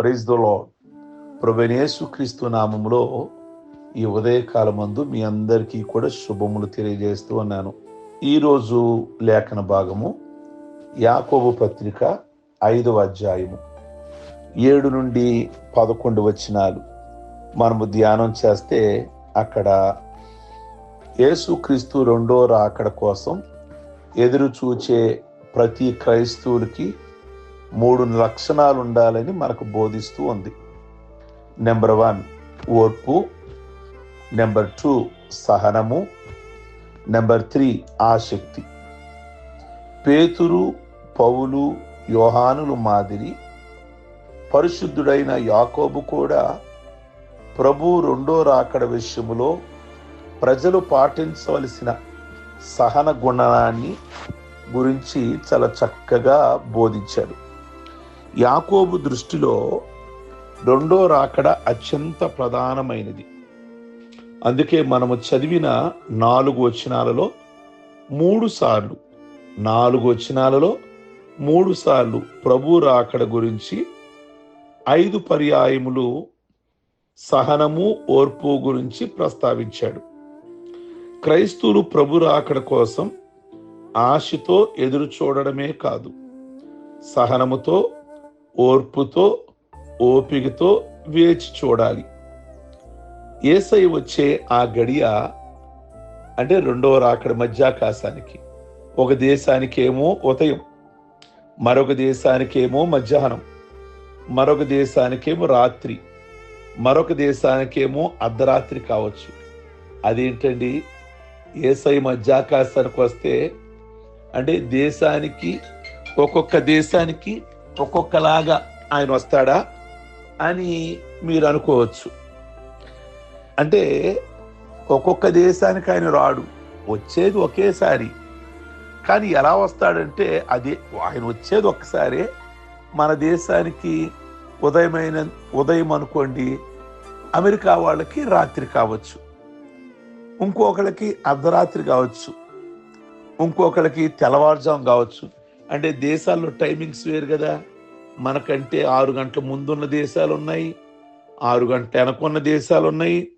Praise the lord ప్రభునేసు క్రీస్తు నామంలో ఈ ఉదయకాలమందు మీ అందరికీ కూడా శుభములు తెలియజేస్తూ ఉన్నాను. ఈరోజు లేఖన భాగము యాకోబు పత్రిక ఐదవ అధ్యాయము ఏడు నుండి పదకొండు వచనాలు. మనము ధ్యానం చేస్తే అక్కడ యేసుక్రీస్తు రెండో రాకడ కోసం ఎదురు చూచే ప్రతి క్రైస్తవులకి మూడు లక్షణాలు ఉండాలని మనకు బోధిస్తూ ఉంది. నెంబర్ వన్ ఓర్పు. నెంబర్ టూ సహనము. నెంబర్ త్రీ ఆసక్తి. పేతురు పౌలు యోహానులు మాదిరి పరిశుద్ధుడైన యాకోబు కూడా ప్రభు రెండో రాకడ విషయంలో ప్రజలు పాటించవలసిన సహన గుణాన్ని గురించి చాలా చక్కగా బోధించాడు. యాకోబు దృష్టిలో రెండో రాకడ అత్యంత ప్రధానమైనది. అందుకే మనము చదివిన నాలుగు వచనాలలో మూడు సార్లు నాలుగు వచనాలలో మూడు సార్లు ప్రభు రాకడ గురించి ఐదు పర్యాయములు సహనము ఓర్పు గురించి ప్రస్తావించాడు. క్రైస్తువులు ప్రభు రాకడ కోసం ఆశతో ఎదురు చూడడమే కాదు సహనముతో ఓర్పుతో ఓపికతో వేచి చూడాలి. ఏసై వచ్చే ఆ గడియ అంటే రెండవ రాకడ మధ్యాకాశానికి. ఒక దేశానికేమో ఉదయం మరొక దేశానికేమో మధ్యాహ్నం మరొక దేశానికేమో రాత్రి మరొక దేశానికేమో అర్ధరాత్రి కావచ్చు. అదేంటండి? ఏసై మధ్యాకాశానికి వస్తే అంటే దేశానికి ఒక్కొక్క దేశానికి ఒక్కొక్కలాగా ఆయన వస్తాడా అని మీరు అనుకోవచ్చు. అంటే ఒక్కొక్క దేశానికి ఆయన రాడు. వచ్చేది ఒకేసారి. కానీ ఎలా వస్తాడంటే అది ఆయన వచ్చేది ఒక్కసారే. మన దేశానికి ఉదయమైన ఉదయం అనుకోండి అమెరికా వాళ్ళకి రాత్రి కావచ్చు. ఇంకొకళ్ళకి అర్ధరాత్రి కావచ్చు. ఇంకొకళ్ళకి తెల్లవారుజాము కావచ్చు. అంటే దేశాల్లో టైమింగ్స్ వేరు కదా. మనకంటే ఆరు గంటల ముందున్న దేశాలు ఉన్నాయి ఆరు గంటల వెనకున్న దేశాలు ఉన్నాయి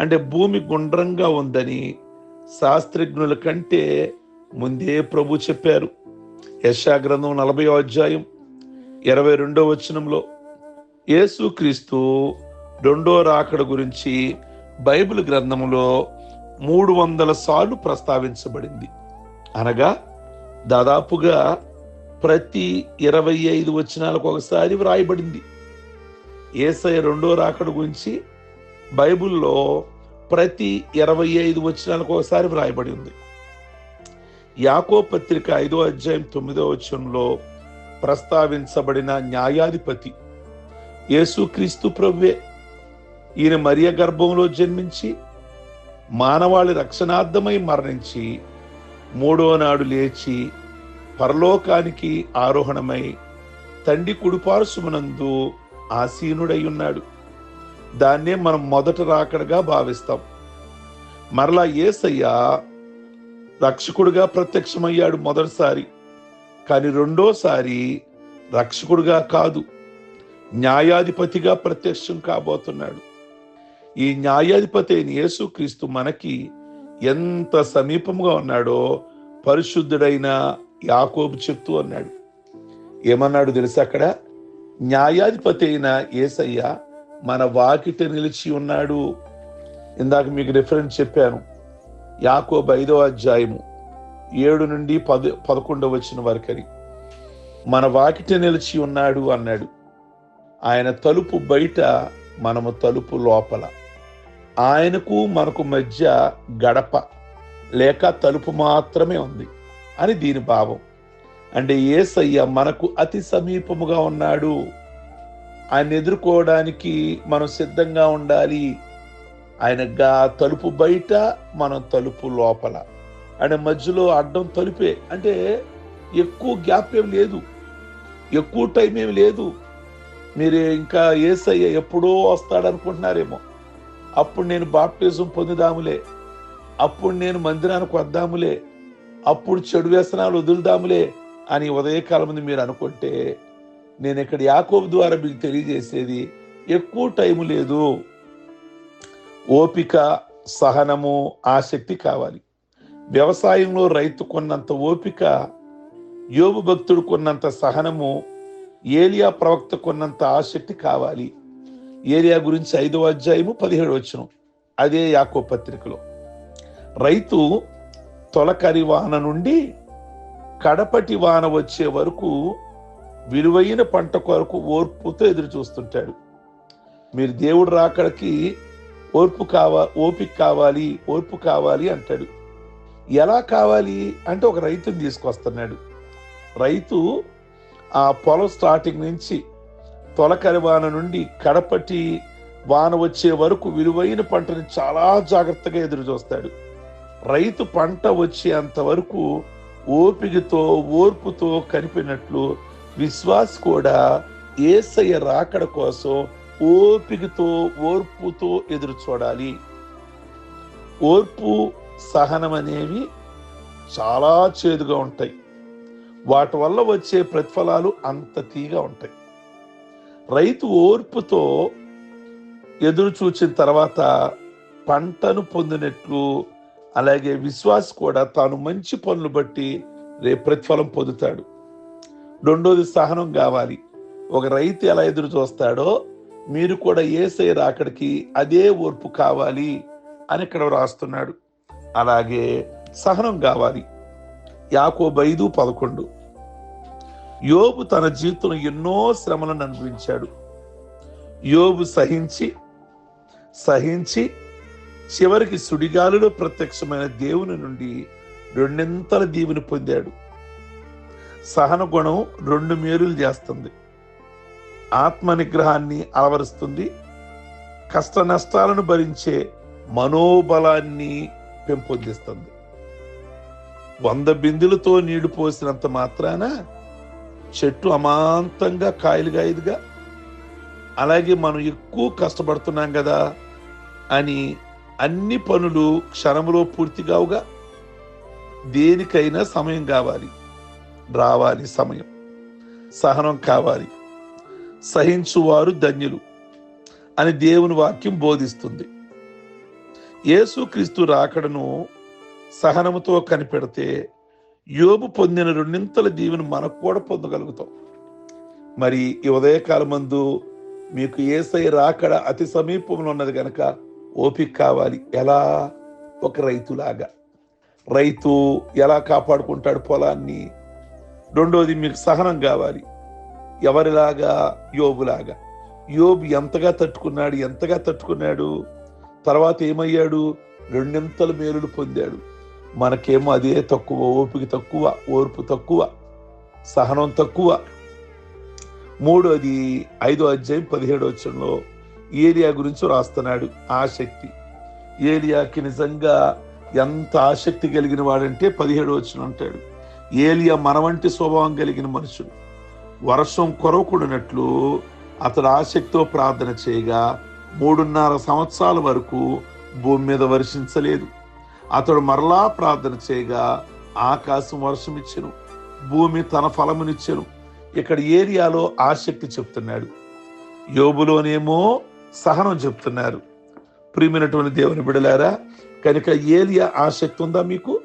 అంటే భూమి గుండ్రంగా ఉందని శాస్త్రజ్ఞుల కంటే ముందే ప్రభు చెప్పారు. యశాగ్రంథం నలభై అధ్యాయం ఇరవై రెండో వచనంలో యేసుక్రీస్తు రెండో రాకడ గురించి బైబిల్ గ్రంథంలో మూడు వందల సార్లు ప్రస్తావించబడింది. అనగా దాదాపుగా ప్రతి ఇరవై ఐదు వచనాలకు ఒకసారి వ్రాయబడింది. ఏసై రెండో రాకడ గురించి బైబిల్లో ప్రతి ఇరవై ఐదు వచనాలకు ఒకసారి వ్రాయబడి ఉంది. యాకో పత్రిక ఐదో అధ్యాయం తొమ్మిదో వచనంలో ప్రస్తావించబడిన న్యాయాధిపతి యేసుక్రీస్తు ప్రభువే. ఈయన మరియ గర్భంలో జన్మించి మానవాళి రక్షణార్థమై మరణించి మూడో నాడు లేచి పరలోకానికి ఆరోహణమై తండ్రి కుడిపార్శ్వమునందు ఆసీనుడై ఉన్నాడు దాన్నే మనం మొదట రాకడగా భావిస్తాం. మరలా ఏసయ్య రక్షకుడుగా ప్రత్యక్షమయ్యాడు మొదటిసారి కానీ రెండోసారి రక్షకుడుగా కాదు న్యాయాధిపతిగా ప్రత్యక్షం కాబోతున్నాడు. ఈ న్యాయాధిపతి అయిన యేసుక్రీస్తు మనకి ఎంత సమీపముగా ఉన్నాడో పరిశుద్ధుడైన యాకోబు చెప్తూ అన్నాడు ఏమన్నాడు తెలుసా అక్కడ? న్యాయాధిపతి అయిన ఏసయ్య మన వాకిట నిలిచి ఉన్నాడు. ఇందాక మీకు రిఫరెన్స్ చెప్పాను. యాకోబు ఐదో అధ్యాయము ఏడు నుండి పద పదకొండవ వచ్చిన వరకని. మన వాకిట నిలిచి ఉన్నాడు అన్నాడు. ఆయన తలుపు బయట మనము తలుపు లోపల. ఆయనకు మనకు మధ్య గడప లేక తలుపు మాత్రమే ఉంది అని దీని భావం. అంటే ఏసయ్య మనకు అతి సమీపముగా ఉన్నాడు. ఆయన ఎదుర్కోవడానికి మనం సిద్ధంగా ఉండాలి. ఆయన గా తలుపు బయట మనం తలుపు లోపల. అంటే మధ్యలో అడ్డం తలుపే. అంటే ఎక్కువ గ్యాప్ ఏం లేదు. ఎక్కువ టైం ఏమి లేదు. మీరు ఇంకా ఏసయ్య ఎప్పుడో వస్తాడనుకుంటున్నారేమో. అప్పుడు నేను బాప్టిజం పొందుదాములే. అప్పుడు నేను మందిరానికి వద్దాములే. అప్పుడు చెడు వ్యసనాలు వదులుదాములే అని ఉదయకాలం మీరు అనుకుంటే నేను ఇక్కడ యాకోబు ద్వారా మీకు తెలియజేసేది ఎక్కువ టైం లేదు. ఓపిక సహనము ఆసక్తి కావాలి. వ్యవసాయంలో రైతు కొన్నంత ఓపిక యోగు భక్తుడు కొన్నంత సహనము ఏలియా ప్రవక్త కొన్నంత ఆసక్తి కావాలి. ఏలియా గురించి ఐదవ అధ్యాయము పదిహేడు వచ్చిన అదే యాకో పత్రికలో. రైతు తొలకరి వాన నుండి కడపటి వాన వచ్చే వరకు విలువైన పంట కొరకు ఓర్పుతో ఎదురు చూస్తుంటాడు. మీరు దేవుడు రాకడికి ఓర్పు కావా ఓపిక కావాలి ఓర్పు కావాలి అంటాడు. ఎలా కావాలి అంటే ఒక రైతుని తీసుకొస్తున్నాడు. రైతు ఆ పొలం స్టార్టింగ్ నుంచి తొలకరి వాన నుండి కడపటి వాన వచ్చే వరకు విలువైన పంటని చాలా జాగ్రత్తగా ఎదురు చూస్తాడు. రైతు పంట వచ్చేంత వరకు ఓపికతో ఓర్పుతో కనిపినట్లు విశ్వాస్ కూడా ఏసయ్య రాకడ కోసం ఓపికతో ఓర్పుతో ఎదురు చూడాలి. ఓర్పు సహనం అనేవి చాలా చేదుగా ఉంటాయి. వాటి వల్ల వచ్చే ప్రతిఫలాలు అంత తీగా ఉంటాయి. రైతు ఓర్పుతో ఎదురు చూచిన తర్వాత పంటను పొందినట్లు అలాగే విశ్వాస్ కూడా తాను మంచి పనులు బట్టి రే ప్రతిఫలం పొందుతాడు. రెండోది సహనం కావాలి. ఒక రైతు ఎలా ఎదురు చూస్తాడో మీరు కూడా ఏసై రాకడికి అదే ఓర్పు కావాలి అని ఇక్కడ రాస్తున్నాడు. అలాగే సహనం కావాలి. యాకో ఐదు పదకొండు. యోబు తన జీవితంలో ఎన్నో శ్రమలను అనుభవించాడు. యోబు సహించి సహించి చివరికి సుడిగాలిలో ప్రత్యక్షమైన దేవుని నుండి రెండింతల దీవుని పొందాడు. సహన గుణం రెండు మేరులు చేస్తుంది. ఆత్మ నిగ్రహాన్ని అలవరుస్తుంది. కష్ట నష్టాలను భరించే మనోబలాన్ని పెంపొందిస్తుంది. వంద బిందులతో నీడు పోసినంత మాత్రాన చెట్టు అమాంతంగా కాయలు కాయదుగా అలాగే మనం ఎక్కువ కష్టపడుతున్నాం కదా అని అన్ని పనులు క్షణంలో పూర్తి కావుగా దేనికైనా సమయం కావాలి రావాలి సమయం. సహనం కావాలి. సహించువారు ధన్యులు అని దేవుని వాక్యం బోధిస్తుంది. యేసుక్రీస్తు రాకడను సహనముతో కనిపెడితే యోబు పొందిన రెండింతల దీవెను మనకు కూడా పొందగలుగుతాం. మరి ఈ ఉదయకాలం మందు మీకు ఏసై రాకడ అతి సమీపంలో ఉన్నది కనుక ఓపిక కావాలి. ఎలా? ఒక రైతులాగా. రైతు ఎలా కాపాడుకుంటాడు పొలాన్ని? రెండోది మీకు సహనం కావాలి. ఎవరిలాగా? యోబులాగా. యోబు ఎంతగా తట్టుకున్నాడు ఎంతగా తట్టుకున్నాడు? తర్వాత ఏమయ్యాడు? రెండింతల మేలులు పొందాడు. మనకేమో అదే తక్కువ ఓపిక తక్కువ ఓర్పు తక్కువ సహనం తక్కువ. మూడోది ఐదో అధ్యాయం పదిహేడో వచ్చంలో ఏలియా గురించి రాస్తున్నాడు ఆసక్తి ఏలియాకి నిజంగా ఎంత ఆసక్తి కలిగిన వాడంటే పదిహేడు వచ్చిన అంటాడు. ఏలియా మన వంటి స్వభావం కలిగిన మనుషుడు. వర్షం కొరవకూడినట్లు అతడు ఆసక్తితో ప్రార్థన చేయగా మూడున్నర సంవత్సరాల వరకు భూమి మీద వర్షించలేదు. అతడు మరలా ప్రార్థన చేయగా ఆకాశం వర్షం ఇచ్చెను భూమి తన ఫలమునిచ్చెను ఇక్కడ ఏరియాలో ఆసక్తి చెప్తున్నాడు. యోబులోనేమో సహనం చెప్తున్నారు. ప్రియమైనటువంటి దేవుని బిడలారా కనుక ఏలియా ఆసక్తి ఉందా మీకు?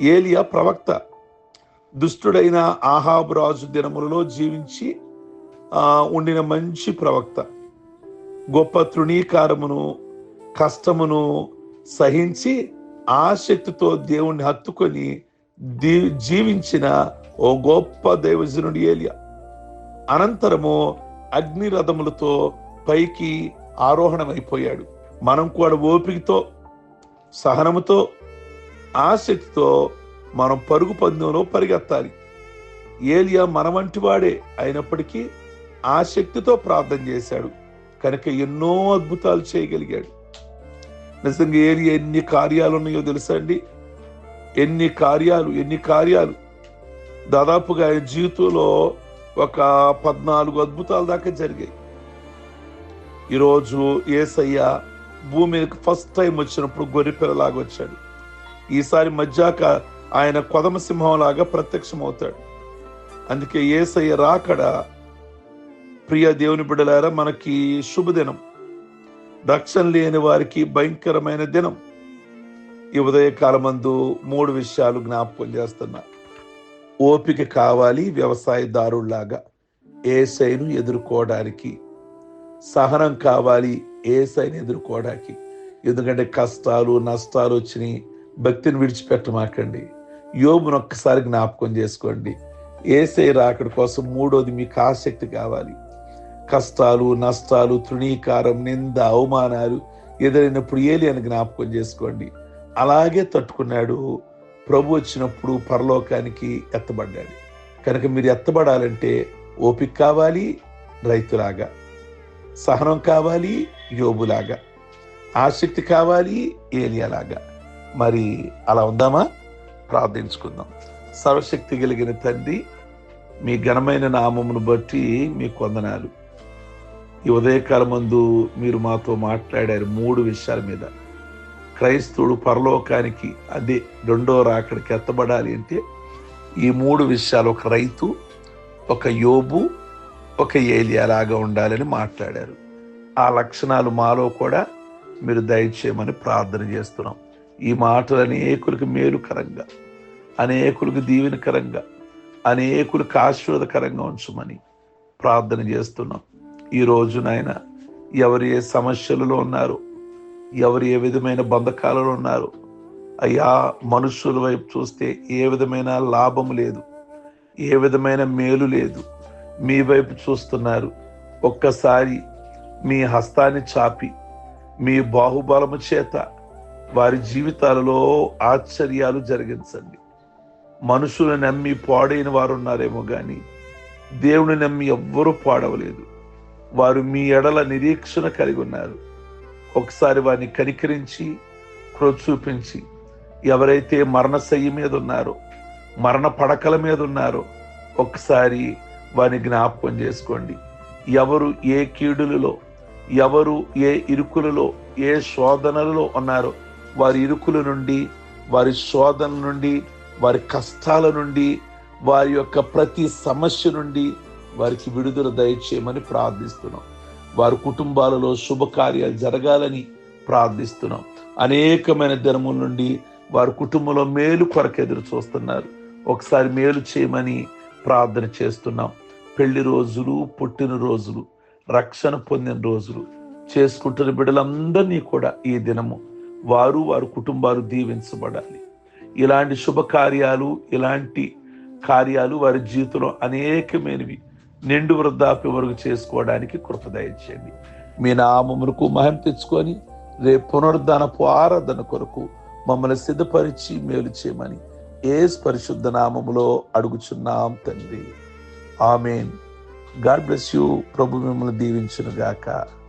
ఏలియా ప్రవక్త దుష్టుడైన ఆహాబు రాజు దినములలో జీవించి ఉండిన మంచి ప్రవక్త. గొప్ప తృణీకారమును కష్టమును సహించి ఆసక్తితో దేవుణ్ణి హత్తుకొని దీ- జీవించిన ఓ గొప్ప దైవజనుడు ఏలియా. అనంతరము అగ్ని రథములతో పైకి ఆరోహణమైపోయాడు. మనం కూడా ఓపికతో సహనముతో ఆసక్తితో మనం పరుగు పందెంలో పరిగెత్తాలి. ఏలియా మన వంటి వాడే అయినప్పటికీ ఆసక్తితో ప్రార్థన చేశాడు. కనుక ఎన్నో అద్భుతాలు చేయగలిగాడు. నిజంగా ఏరి ఎన్ని కార్యాలు ఉన్నాయో తెలుసా అండి? ఎన్ని కార్యాలు ఎన్ని కార్యాలు. దాదాపుగా ఆయన జీవితంలో ఒక పద్నాలుగు అద్భుతాల దాకా జరిగాయి. ఈరోజు ఏసయ్య భూమి మీదకి ఫస్ట్ టైం వచ్చినప్పుడు గొర్రెపిల్లలాగా వచ్చాడు. ఈసారి మధ్యాక ఆయన కొదమ సింహంలాగా ప్రత్యక్షమవుతాడు. అందుకే ఏసయ్య రాకడ ప్రియ దేవుని బిడ్డలారా మనకి శుభదినం. రక్షణ లేని వారికి భయంకరమైన దినం. ఈ ఉదయకాలమందు మూడు విషయాలు జ్ఞాపకం చేస్తున్నా. ఓపిక కావాలి వ్యవసాయదారుల్లాగా ఏసైను ఎదుర్కోవడానికి. సహనం కావాలి ఏసైని ఎదుర్కోవడానికి. ఎందుకంటే కష్టాలు నష్టాలు వచ్చినాయి. భక్తిని విడిచిపెట్టమాకండి. యోబును ఒక్కసారి జ్ఞాపకం చేసుకోండి. ఏసై రాకడి కోసం మూడోది మీకు ఆసక్తి కావాలి. కష్టాలు నష్టాలు తృణీకారం నింద అవమానాలు ఎదురైనప్పుడు ఏలి అని జ్ఞాపకం చేసుకోండి. అలాగే తట్టుకున్నాడు. ప్రభు వచ్చినప్పుడు పరలోకానికి ఎత్తబడ్డాడు. కనుక మీరు ఎత్తబడాలంటే ఓపిక కావాలి రైతులాగా. సహనం కావాలి యోబులాగా. ఆసక్తి కావాలి ఏలియాలాగా. మరి అలా ఉందామా? ప్రార్థించుకుందాం. సర్వశక్తి కలిగిన తండ్రి మీ ఘనమైన నామమును బట్టి మీ కొందనాలు. ఈ ఉదయకాల ముందు మీరు మాతో మాట్లాడారు మూడు విషయాల మీద. క్రైస్తవుడు పరలోకానికి అదే రెండో రాకడికి ఎత్తబడాలి అంటే ఈ మూడు విషయాలు ఒక రైతు ఒక యోబు ఒక ఏలియాలాగా ఉండాలని మాట్లాడారు. ఆ లక్షణాలు మాలో కూడా మీరు దయచేయమని ప్రార్థన చేస్తున్నాం. ఈ మాటలు అనేకులకు మేలుకరంగా అనేకులకు దీవెనకరంగా అనేకులకు ఆశీర్వదకరంగా ఉంచమని ప్రార్థన చేస్తున్నాం. ఈ రోజు నాయన ఎవరు ఏ సమస్యలలో ఉన్నారు ఎవరు ఏ విధమైన బంధకాలలో ఉన్నారు అయ్యా మనుషుల వైపు చూస్తే ఏ విధమైన లాభం లేదు ఏ విధమైన మేలు లేదు. మీ వైపు చూస్తున్నారు ఒక్కసారి మీ హస్తాన్ని చాపి మీ బాహుబలము చేత వారి జీవితాలలో ఆశ్చర్యాలు జరిగించండి. మనుషులు నమ్మి పాడైన వారు ఉన్నారేమో కానీ దేవుని నమ్మి ఎవ్వరూ పాడవలేదు. వారు మీ ఎడల నిరీక్షణ కలిగి ఉన్నారు. ఒకసారి వారిని కనికరించి క్రొ చూపించి ఎవరైతే మరణశయ్య మీద ఉన్నారో మరణ పడకల మీద ఉన్నారో ఒకసారి వారిని జ్ఞాపకం చేసుకోండి. ఎవరు ఏ కీడులలో ఎవరు ఏ ఇరుకులలో ఏ శోధనలలో ఉన్నారో వారి ఇరుకుల నుండి వారి శోధన నుండి వారి కష్టాల నుండి వారి యొక్క ప్రతి సమస్య నుండి వారికి విడుదల దయచేయమని ప్రార్థిస్తున్నాం. వారి కుటుంబాలలో శుభకార్యాలు జరగాలని ప్రార్థిస్తున్నాం. అనేకమైన ధర్మం నుండి వారి కుటుంబంలో మేలు కొరకు ఎదురు చూస్తున్నారు. ఒకసారి మేలు చేయమని ప్రార్థన చేస్తున్నాం. పెళ్ళి రోజులు పుట్టిన రోజులు రక్షణ పొందిన రోజులు చేసుకుంటున్న బిడ్డలందరినీ కూడా ఈ దినము వారు వారి కుటుంబాలు దీవించబడాలి. ఇలాంటి శుభకార్యాలు ఇలాంటి కార్యాలు వారి జీవితంలో అనేకమైనవి నిండు వృద్ధాప్య వరకు చేసుకోవడానికి కృపదయించండి మీ నామమునకు మహిమ తెచ్చుకొని రేపు పునరుద్ధానపు ఆరాధన కొరకు మమ్మల్ని సిద్ధపరిచి మేలు చేయమని ఏ పరిశుద్ధ నామములో అడుగుచున్నాం తండ్రి. ఆమెన్. God bless you. ప్రభు మిమ్మల్ని దీవించునుగాక. గాక